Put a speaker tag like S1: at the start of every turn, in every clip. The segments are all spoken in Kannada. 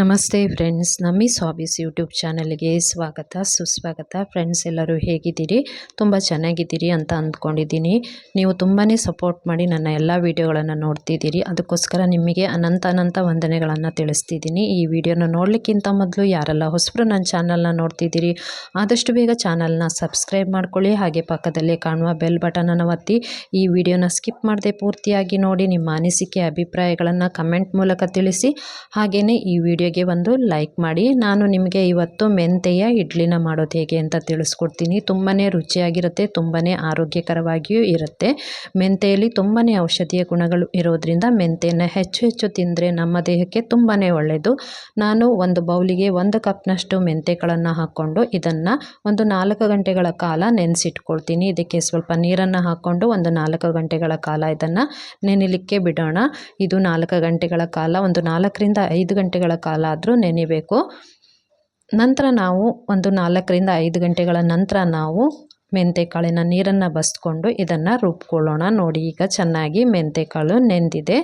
S1: ನಮಸ್ತೆ ಫ್ರೆಂಡ್ಸ್, ನಮ್ಮಿ ಸ್ವಾಬೀಸ್ ಯೂಟ್ಯೂಬ್ ಚಾನಲ್ಗೆ ಸ್ವಾಗತ, ಸುಸ್ವಾಗತ. ಫ್ರೆಂಡ್ಸ್, ಎಲ್ಲರೂ ಹೇಗಿದ್ದೀರಿ? ತುಂಬ ಚೆನ್ನಾಗಿದ್ದೀರಿ ಅಂತ ಅಂದ್ಕೊಂಡಿದ್ದೀನಿ. ನೀವು ತುಂಬಾ ಸಪೋರ್ಟ್ ಮಾಡಿ ನನ್ನ ಎಲ್ಲ ವೀಡಿಯೋಗಳನ್ನು ನೋಡ್ತಿದ್ದೀರಿ. ಅದಕ್ಕೋಸ್ಕರ ನಿಮಗೆ ಅನಂತ ಅನಂತ ವಂದನೆಗಳನ್ನು ತಿಳಿಸ್ತಿದ್ದೀನಿ. ಈ ವಿಡಿಯೋನ ನೋಡಲಿಕ್ಕಿಂತ ಮೊದಲು ಯಾರೆಲ್ಲ ಹೊಸಬ್ರು ನನ್ನ ಚಾನಲ್ನ ನೋಡ್ತಿದ್ದೀರಿ, ಆದಷ್ಟು ಬೇಗ ಚಾನಲ್ನ ಸಬ್ಸ್ಕ್ರೈಬ್ ಮಾಡ್ಕೊಳ್ಳಿ. ಹಾಗೆ ಪಕ್ಕದಲ್ಲೇ ಕಾಣುವ ಬೆಲ್ ಬಟನನ್ನು ಒತ್ತಿ, ಈ ವಿಡಿಯೋನ ಸ್ಕಿಪ್ ಮಾಡದೆ ಪೂರ್ತಿಯಾಗಿ ನೋಡಿ ನಿಮ್ಮ ಅನಿಸಿಕೆ, ಅಭಿಪ್ರಾಯಗಳನ್ನು ಕಮೆಂಟ್ ಮೂಲಕ ತಿಳಿಸಿ. ಹಾಗೆಯೇ ಈ ವಿಡಿಯೋಗೆ ಒಂದು ಲೈಕ್ ಮಾಡಿ. ನಾನು ನಿಮಗೆ ಇವತ್ತು ಮೆಂತೆಯ ಇಡ್ಲಿನ ಮಾಡೋದು ಹೇಗೆ ಅಂತ ತಿಳಿಸ್ಕೊಡ್ತೀನಿ. ತುಂಬಾ ರುಚಿಯಾಗಿರುತ್ತೆ ತುಂಬಾ ಆರೋಗ್ಯಕರವಾಗಿಯೂ ಇರುತ್ತೆ. ಮೆಂತೆಯಲ್ಲಿ ತುಂಬಾ ಔಷಧೀಯ ಗುಣಗಳು ಇರೋದ್ರಿಂದ ಮೆಂತೆಯನ್ನು ಹೆಚ್ಚು ಹೆಚ್ಚು ತಿಂದರೆ ನಮ್ಮ ದೇಹಕ್ಕೆ ತುಂಬಾ ಒಳ್ಳೆಯದು ನಾನು ಒಂದು ಬೌಲಿಗೆ ಒಂದು ಕಪ್ನಷ್ಟು ಮೆಂತೆಗಳನ್ನು ಹಾಕ್ಕೊಂಡು ಇದನ್ನು ಒಂದು ನಾಲ್ಕು ಗಂಟೆಗಳ ಕಾಲ ನೆನೆಸಿಟ್ಕೊಳ್ತೀನಿ. ಇದಕ್ಕೆ ಸ್ವಲ್ಪ ನೀರನ್ನು ಹಾಕ್ಕೊಂಡು ಒಂದು ನಾಲ್ಕು ಗಂಟೆಗಳ ಕಾಲ ಇದನ್ನು ನೆನೆಲಿಕ್ಕೆ ಬಿಡೋಣ. ಇದು ನಾಲ್ಕು ಗಂಟೆಗಳ ಕಾಲ, ಒಂದು ನಾಲ್ಕರಿಂದ ಐದು ಗಂಟೆಗಳ ಕಾಲ ಆದರೂ ನೆನೆಬೇಕು. ನಂತರ ನಾವು ಒಂದು ನಾಲ್ಕರಿಂದ ಐದು ಗಂಟೆಗಳ ನಂತರ ನಾವು ಮೆಂತೆಕಾಳಿನ ನೀರನ್ನು ಬಸ್ಕೊಂಡು ಇದನ್ನು ರುಬ್ಕೊಳ್ಳೋಣ. ನೋಡಿ, ಈಗ ಚೆನ್ನಾಗಿ ಮೆಂತೆಕಾಳು ನೆಂದಿದೆ.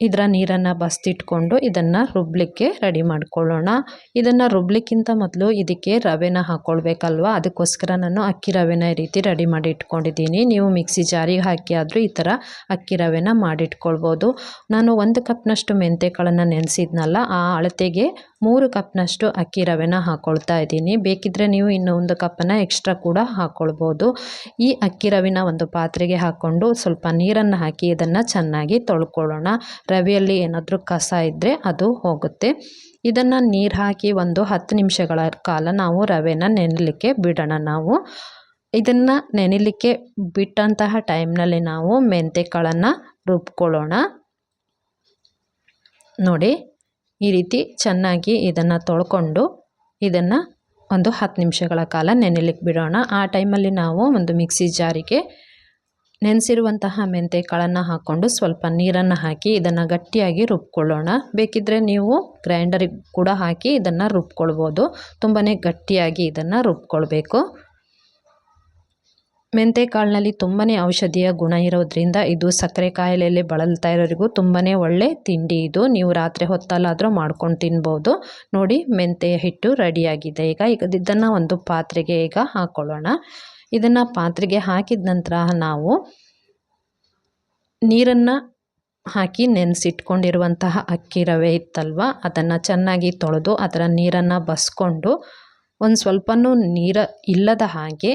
S1: ಇದರ ನೀರನ್ನು ಬಸ್ತಿಟ್ಕೊಂಡು ಇದನ್ನು ರುಬ್ಬಲಿಕ್ಕೆ ರೆಡಿ ಮಾಡ್ಕೊಳ್ಳೋಣ. ಇದನ್ನು ರುಬ್ಬಲಿಕ್ಕಿಂತ ಮೊದಲು ಇದಕ್ಕೆ ರವೆನ ಹಾಕ್ಕೊಳ್ಬೇಕಲ್ವ ಅದಕ್ಕೋಸ್ಕರ ನಾನು ಅಕ್ಕಿ ರವೆನ ಈ ರೀತಿ ರೆಡಿ ಮಾಡಿ ಇಟ್ಕೊಂಡಿದ್ದೀನಿ. ನೀವು ಮಿಕ್ಸಿ ಜಾರಿಗೆ ಹಾಕಿ ಆದರೂ ಈ ಥರ ಅಕ್ಕಿ ರವೆನ ಮಾಡಿಟ್ಕೊಳ್ಬೋದು. ನಾನು ಒಂದು ಕಪ್ನಷ್ಟು ಮೆಂತೆಕಾಳನ್ನು ನೆನೆಸಿದ್ನಲ್ಲ, ಆ ಅಳತೆಗೆ ಮೂರು ಕಪ್ನಷ್ಟು ಅಕ್ಕಿ ರವೆನ ಹಾಕ್ಕೊಳ್ತಾ ಇದ್ದೀನಿ. ಬೇಕಿದ್ದರೆ ನೀವು ಇನ್ನೂ ಒಂದು ಕಪ್ಪನ್ನು ಎಕ್ಸ್ಟ್ರಾ ಕೂಡ ಹಾಕ್ಕೊಳ್ಬೋದು ಈ ಅಕ್ಕಿ ರವಿನ ಒಂದು ಪಾತ್ರೆಗೆ ಹಾಕ್ಕೊಂಡು ಸ್ವಲ್ಪ ನೀರನ್ನು ಹಾಕಿ ಇದನ್ನು ಚೆನ್ನಾಗಿ ತೊಳ್ಕೊಳ್ಳೋಣ. ರವೆಯಲ್ಲಿ ಏನಾದರೂ ಕಸ ಇದ್ದರೆ ಅದು ಹೋಗುತ್ತೆ. ಇದನ್ನು ನೀರು ಹಾಕಿ ಒಂದು ಹತ್ತು ನಿಮಿಷಗಳ ಕಾಲ ನಾವು ರವೆನ ನೆನಲಿಕ್ಕೆ ಬಿಡೋಣ ನಾವು. ಇದನ್ನು ನೆನಲಿಕ್ಕೆ ಬಿಟ್ಟಂತಹ ಟೈಮ್ನಲ್ಲಿ ನಾವು ಮೆಂತೆಕಾಳನ್ನು ರುಬ್ಕೊಳ್ಳೋಣ. ನೋಡಿ ಈ ರೀತಿ ಚೆನ್ನಾಗಿ ಇದನ್ನು ತೊಳ್ಕೊಂಡು ಇದನ್ನು ಒಂದು ಹತ್ತು ನಿಮಿಷಗಳ ಕಾಲ ನೆನೆಲಿಕ್ಕೆ ಬಿಡೋಣ. ಆ ಟೈಮಲ್ಲಿ ನಾವು ಒಂದು ಮಿಕ್ಸಿ ಜಾರಿಗೆ ನೆನೆಸಿರುವಂತಹ ಮೆಂತೆಕಾಳನ್ನು ಹಾಕ್ಕೊಂಡು ಸ್ವಲ್ಪ ನೀರನ್ನು ಹಾಕಿ ಇದನ್ನು ಗಟ್ಟಿಯಾಗಿ ರುಬ್ಕೊಳ್ಳೋಣ. ಬೇಕಿದ್ದರೆ ನೀವು ಗ್ರೈಂಡರಿಗೆ ಕೂಡ ಹಾಕಿ ಇದನ್ನು ರುಬ್ಕೊಳ್ಬೋದು. ತುಂಬಾ ಗಟ್ಟಿಯಾಗಿ ಇದನ್ನು ರುಬ್ಕೊಳ್ಬೇಕು. ಮೆಂತೆಕಾಳಿನಲ್ಲಿ ತುಂಬಾ ಔಷಧೀಯ ಗುಣ ಇರೋದ್ರಿಂದ ಇದು ಸಕ್ಕರೆ ಕಾಯಿಲೆಯಲ್ಲಿ ಬಳಲ್ತಾ ಇರೋರಿಗೂ ತುಂಬಾ ಒಳ್ಳೆ ತಿಂಡಿ ಇದು. ನೀವು ರಾತ್ರಿ ಹೊತ್ತಲ್ಲಾದರೂ ಮಾಡ್ಕೊಂಡು ತಿನ್ಬೋದು. ನೋಡಿ, ಮೆಂತೆ ಹಿಟ್ಟು ರೆಡಿಯಾಗಿದೆ. ಈಗ ಈಗ ಇದನ್ನು ಒಂದು ಪಾತ್ರೆಗೆ ಈಗ ಹಾಕ್ಕೊಳ್ಳೋಣ ಇದನ್ನು ಪಾತ್ರೆಗೆ ಹಾಕಿದ ನಂತರ ನಾವು ನೀರನ್ನು ಹಾಕಿ ನೆನೆಸಿಟ್ಕೊಂಡಿರುವಂತಹ ಅಕ್ಕಿ ರವೆ ಇತ್ತಲ್ವ, ಅದನ್ನು ಚೆನ್ನಾಗಿ ತೊಳೆದು ಅದರ ನೀರನ್ನು ಬಸ್ಕೊಂಡು ಒಂದು ಸ್ವಲ್ಪನೂ ನೀರು ಇಲ್ಲದ ಹಾಗೆ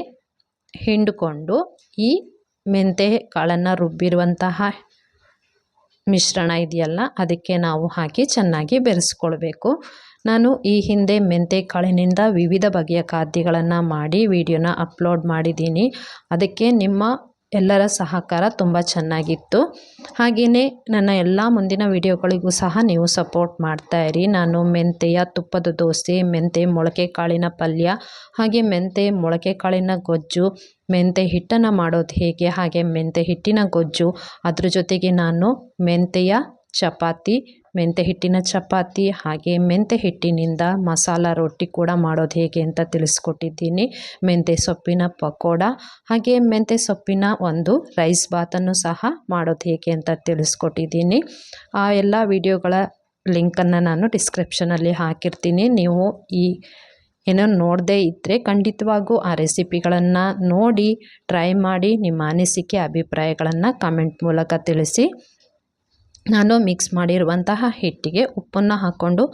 S1: ಹಿಂಡಿಕೊಂಡು ಈ ಮೆಂತೆ ಕಾಳನ್ನು ರುಬ್ಬಿರುವಂತಹ ಮಿಶ್ರಣ ಇದೆಯಲ್ಲ, ಅದಕ್ಕೆ ನಾವು ಹಾಕಿ ಚೆನ್ನಾಗಿ ಬೆರೆಸ್ಕೊಳ್ಬೇಕು. ನಾನು ಈ ಹಿಂದೆ ಮೆಂತೆ ಕಾಳಿನಿಂದ ವಿವಿಧ ಬಗೆಯ ಖಾದ್ಯಗಳನ್ನು ಮಾಡಿ, ವಿಡಿಯೋನ ಅಪ್ಲೋಡ್ ಮಾಡಿದ್ದೀನಿ. ಅದಕ್ಕೆ ನಿಮ್ಮ ಎಲ್ಲರ ಸಹಕಾರ ತುಂಬ ಚೆನ್ನಾಗಿತ್ತು. ಹಾಗೆಯೇ ನನ್ನ ಎಲ್ಲ ಮುಂದಿನ ವಿಡಿಯೋಗಳಿಗೂ ಸಹ ನೀವು ಸಪೋರ್ಟ್ ಮಾಡ್ತಾಯಿರಿ ನಾನು ಮೆಂತೆಯ ತುಪ್ಪದ ದೋಸೆ, ಮೆಂತೆ ಮೊಳಕೆ ಕಾಳಿನ ಪಲ್ಯ, ಹಾಗೆ ಮೆಂತೆ ಮೊಳಕೆ ಕಾಳಿನ ಗೊಜ್ಜು, ಮೆಂತೆ ಹಿಟ್ಟನ್ನು ಮಾಡೋದು ಹೇಗೆ, ಹಾಗೆ ಮೆಂತೆ ಹಿಟ್ಟಿನ ಗೊಜ್ಜು, ಅದ್ರ ಜೊತೆಗೆ ನಾನು ಮೆಂತೆಯ ಚಪಾತಿ ಮೆಂತೆ ಹಿಟ್ಟಿನ ಚಪಾತಿ ಹಾಗೆ ಮೆಂತೆ ಹಿಟ್ಟಿನಿಂದ ಮಸಾಲ ರೊಟ್ಟಿ ಕೂಡ ಮಾಡೋದು ಹೇಗೆ ಅಂತ ತಿಳಿಸ್ಕೊಟ್ಟಿದ್ದೀನಿ. ಮೆಂತೆ ಸೊಪ್ಪಿನ ಪಕೋಡ ಹಾಗೆ ಮೆಂತೆ ಸೊಪ್ಪಿನ ಒಂದು ರೈಸ್ ಬಾತನ್ನು ಸಹ ಮಾಡೋದು ಹೇಗೆ ಅಂತ ತಿಳಿಸ್ಕೊಟ್ಟಿದ್ದೀನಿ. ಆ ಎಲ್ಲ ವಿಡಿಯೋಗಳ ಲಿಂಕನ್ನು ನಾನು ಡಿಸ್ಕ್ರಿಪ್ಷನಲ್ಲಿ ಹಾಕಿರ್ತೀನಿ. ನೀವು ಈ ಏನೋ ನೋಡದೇ ಇದ್ದರೆ ಖಂಡಿತವಾಗೂ ಆ ರೆಸಿಪಿಗಳನ್ನು ನೋಡಿ ಟ್ರೈ ಮಾಡಿ ನಿಮ್ಮ ಅನಿಸಿಕೆ, ಅಭಿಪ್ರಾಯಗಳನ್ನು ಕಮೆಂಟ್ ಮೂಲಕ ತಿಳಿಸಿ. ನಾನು ಮಿಕ್ಸ್ ಮಾಡಿರುವಂತಹ ಹಿಟ್ಟಿಗೆ ಉಪ್ಪನ್ನು ಹಾಕ್ಕೊಂಡು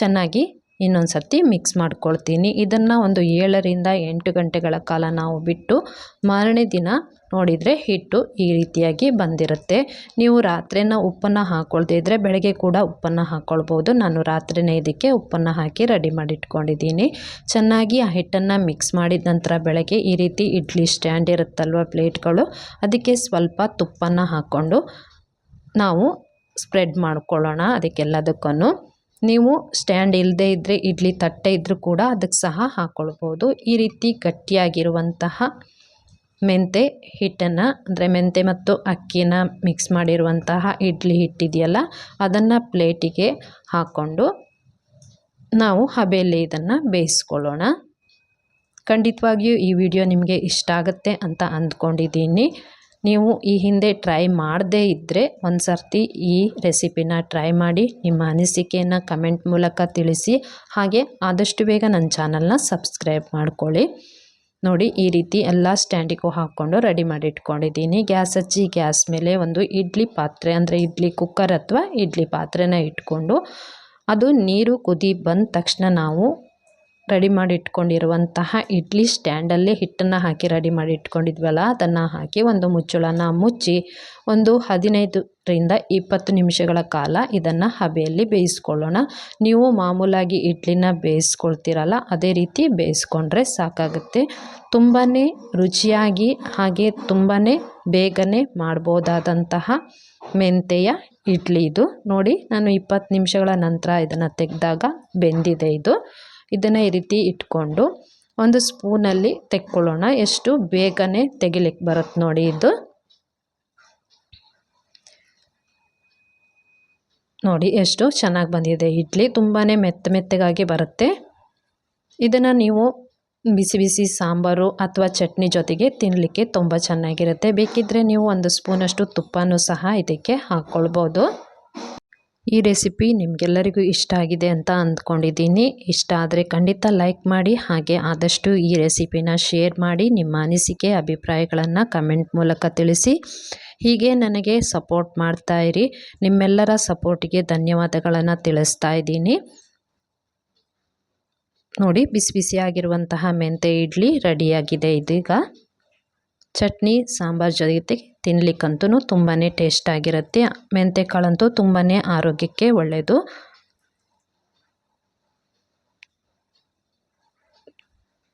S1: ಚೆನ್ನಾಗಿ ಇನ್ನೊಂದು ಸರ್ತಿ ಮಿಕ್ಸ್ ಮಾಡ್ಕೊಳ್ತೀನಿ. ಇದನ್ನು ಒಂದು ಏಳರಿಂದ ಎಂಟು ಗಂಟೆಗಳ ಕಾಲ ನಾವು ಬಿಟ್ಟು ಮಾರನೇ ದಿನ ನೋಡಿದರೆ ಹಿಟ್ಟು ಈ ರೀತಿಯಾಗಿ ಬಂದಿರುತ್ತೆ. ನೀವು ರಾತ್ರಿನ ಉಪ್ಪನ್ನು ಹಾಕ್ಕೊಳ್ದೇ ಇದ್ದರೆ ಬೆಳಗ್ಗೆ ಕೂಡ ಉಪ್ಪನ್ನು ಹಾಕ್ಕೊಳ್ಬೋದು ನಾನು ರಾತ್ರಿನೇ ಇದಕ್ಕೆ ಉಪ್ಪನ್ನು ಹಾಕಿ ರೆಡಿ ಮಾಡಿ ಇಟ್ಕೊಂಡಿದ್ದೀನಿ ಚೆನ್ನಾಗಿ ಆ ಹಿಟ್ಟನ್ನು ಮಿಕ್ಸ್ ಮಾಡಿದ ನಂತರ ಬೆಳಗ್ಗೆ ಈ ರೀತಿ ಇಡ್ಲಿ ಸ್ಟ್ಯಾಂಡ್ ಇರುತ್ತಲ್ವ ಪ್ಲೇಟ್ಗಳು, ಅದಕ್ಕೆ ಸ್ವಲ್ಪ ತುಪ್ಪನ್ನು ಹಾಕ್ಕೊಂಡು ನಾವು ಸ್ಪ್ರೆಡ್ ಮಾಡ್ಕೊಳ್ಳೋಣ ಅದಕ್ಕೆಲ್ಲದಕ್ಕೂ ನೀವು ಸ್ಟ್ಯಾಂಡ್ ಇಲ್ಲದೆ ಇದ್ದರೆ ಇಡ್ಲಿ ತಟ್ಟೆ ಇದ್ದರೂ ಕೂಡ ಅದಕ್ಕೆ ಸಹ ಹಾಕ್ಕೊಳ್ಬೋದು ಈ ರೀತಿ ಗಟ್ಟಿಯಾಗಿರುವಂತಹ ಮೆಂತೆ ಹಿಟ್ಟನ್ನು, ಅಂದರೆ ಮೆಂತೆ ಮತ್ತು ಅಕ್ಕಿನ ಮಿಕ್ಸ್ ಮಾಡಿರುವಂತಹ ಇಡ್ಲಿ ಹಿಟ್ಟಿದೆಯಲ್ಲ ಅದನ್ನು ಪ್ಲೇಟಿಗೆ ಹಾಕ್ಕೊಂಡು ನಾವು ಹಬೆಯಲ್ಲಿ ಇದನ್ನು ಬೇಯಿಸ್ಕೊಳ್ಳೋಣ. ಖಂಡಿತವಾಗಿಯೂ ಈ ವಿಡಿಯೋ ನಿಮಗೆ ಇಷ್ಟ ಆಗುತ್ತೆ ಅಂತ ಅಂದ್ಕೊಂಡಿದ್ದೀನಿ. ನೀವು ಈ ಹಿಂದೆ ಟ್ರೈ ಮಾಡದೇ ಇದ್ದರೆ ಒಂದು ಸರ್ತಿ ಈ ರೆಸಿಪಿನ ಟ್ರೈ ಮಾಡಿ ನಿಮ್ಮ ಅನಿಸಿಕೆಯನ್ನು ಕಮೆಂಟ್ ಮೂಲಕ ತಿಳಿಸಿ. ಹಾಗೆ ಆದಷ್ಟು ಬೇಗ ನನ್ನ ಚಾನಲ್ನ ಸಬ್ಸ್ಕ್ರೈಬ್ ಮಾಡ್ಕೊಳ್ಳಿ. ನೋಡಿ, ಈ ರೀತಿ ಎಲ್ಲ ಸ್ಟ್ಯಾಂಡಿಗೂ ಹಾಕ್ಕೊಂಡು ರೆಡಿ ಮಾಡಿ ಇಟ್ಕೊಂಡಿದ್ದೀನಿ. ಗ್ಯಾಸ್ ಹಚ್ಚಿ ಗ್ಯಾಸ್ ಮೇಲೆ ಒಂದು ಇಡ್ಲಿ ಪಾತ್ರೆ, ಅಂದರೆ ಇಡ್ಲಿ ಕುಕ್ಕರ್ ಅಥವಾ ಇಡ್ಲಿ ಪಾತ್ರೆನ ಇಟ್ಕೊಂಡು, ಅದು ನೀರು ಕುದಿ ಬಂದ ತಕ್ಷಣ ನಾವು ರೆಡಿ ಮಾಡಿ ಇಟ್ಕೊಂಡಿರುವಂತಹ ಇಡ್ಲಿ ಸ್ಟ್ಯಾಂಡಲ್ಲಿ ಹಿಟ್ಟನ್ನು ಹಾಕಿ ರೆಡಿ ಮಾಡಿ ಇಟ್ಕೊಂಡಿದ್ವಲ್ಲ ಅದನ್ನು ಹಾಕಿ ಒಂದು ಮುಚ್ಚಳನ ಮುಚ್ಚಿ ಒಂದು ಹದಿನೈದರಿಂದ ಇಪ್ಪತ್ತು ನಿಮಿಷಗಳ ಕಾಲ ಇದನ್ನು ಹಬೆಯಲ್ಲಿ ಬೇಯಿಸ್ಕೊಳ್ಳೋಣ. ನೀವು ಮಾಮೂಲಾಗಿ ಇಡ್ಲಿನ ಬೇಯಿಸ್ಕೊಳ್ತೀರಲ್ಲ, ಅದೇ ರೀತಿ ಬೇಯಿಸ್ಕೊಂಡ್ರೆ ಸಾಕಾಗುತ್ತೆ. ತುಂಬಾ ರುಚಿಯಾಗಿ ಹಾಗೆ ತುಂಬಾ ಬೇಗನೆ ಮಾಡ್ಬೋದಾದಂತಹ ಮೆಂತೆಯ ಇಡ್ಲಿ ಇದು. ನೋಡಿ, ನಾನು ಇಪ್ಪತ್ತು ನಿಮಿಷಗಳ ನಂತರ ಇದನ್ನು ತೆಗೆದಾಗ ಬೆಂದಿದೆ ಇದು. ಇದನ್ನು ಈ ರೀತಿ ಇಟ್ಕೊಂಡು ಒಂದು ಸ್ಪೂನಲ್ಲಿ ತೆಕ್ಕೊಳ್ಳೋಣ. ಎಷ್ಟು ಬೇಗನೆ ತೆಗಿಲಿಕ್ಕೆ ಬರುತ್ತೆ ನೋಡಿ ಇದು. ನೋಡಿ ಎಷ್ಟು ಚೆನ್ನಾಗಿ ಬಂದಿದೆ ಇಡ್ಲಿ. ತುಂಬಾ ಮೆತ್ತ ಮೆತ್ತಗಾಗಿ ಬರುತ್ತೆ. ಇದನ್ನು ನೀವು ಬಿಸಿ ಬಿಸಿ ಸಾಂಬಾರು ಅಥವಾ ಚಟ್ನಿ ಜೊತೆಗೆ ತಿನ್ನಲಿಕ್ಕೆ ತುಂಬ ಚೆನ್ನಾಗಿರುತ್ತೆ. ಬೇಕಿದ್ದರೆ ನೀವು ಒಂದು ಸ್ಪೂನಷ್ಟು ತುಪ್ಪನೂ ಸಹ ಇದಕ್ಕೆ ಹಾಕ್ಕೊಳ್ಬೋದು ಈ ರೆಸಿಪಿ ನಿಮಗೆಲ್ಲರಿಗೂ ಇಷ್ಟ ಆಗಿದೆ ಅಂತ ಅಂದ್ಕೊಂಡಿದ್ದೀನಿ. ಇಷ್ಟ ಆದರೆ ಖಂಡಿತ ಲೈಕ್ ಮಾಡಿ, ಹಾಗೆ ಆದಷ್ಟು ಈ ರೆಸಿಪಿನ ಶೇರ್ ಮಾಡಿ, ನಿಮ್ಮ ಅನಿಸಿಕೆ, ಅಭಿಪ್ರಾಯಗಳನ್ನು ಕಮೆಂಟ್ ಮೂಲಕ ತಿಳಿಸಿ. ಹೀಗೆ ನನಗೆ ಸಪೋರ್ಟ್ ಮಾಡ್ತಾ ಇರಿ. ನಿಮ್ಮೆಲ್ಲರ ಸಪೋರ್ಟಿಗೆ ಧನ್ಯವಾದಗಳನ್ನು ತಿಳಿಸ್ತಾ ಇದ್ದೀನಿ. ನೋಡಿ, ಬಿಸಿ ಬಿಸಿಯಾಗಿರುವಂತಹ ಮೆಂತೆ ಇಡ್ಲಿ ರೆಡಿಯಾಗಿದೆ ಇದೀಗ. ಚಟ್ನಿ ಸಾಂಬಾರು ಜೊತೆ ತಿನ್ಲಿಕ್ಕಂತೂ ತುಂಬಾ ಟೇಸ್ಟಾಗಿರುತ್ತೆ ಮೆಂತೆ ಕಾಳಂತೂ ತುಂಬಾ ಆರೋಗ್ಯಕ್ಕೆ ಒಳ್ಳೆಯದು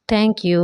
S1: ಥ್ಯಾಂಕ್ ಯು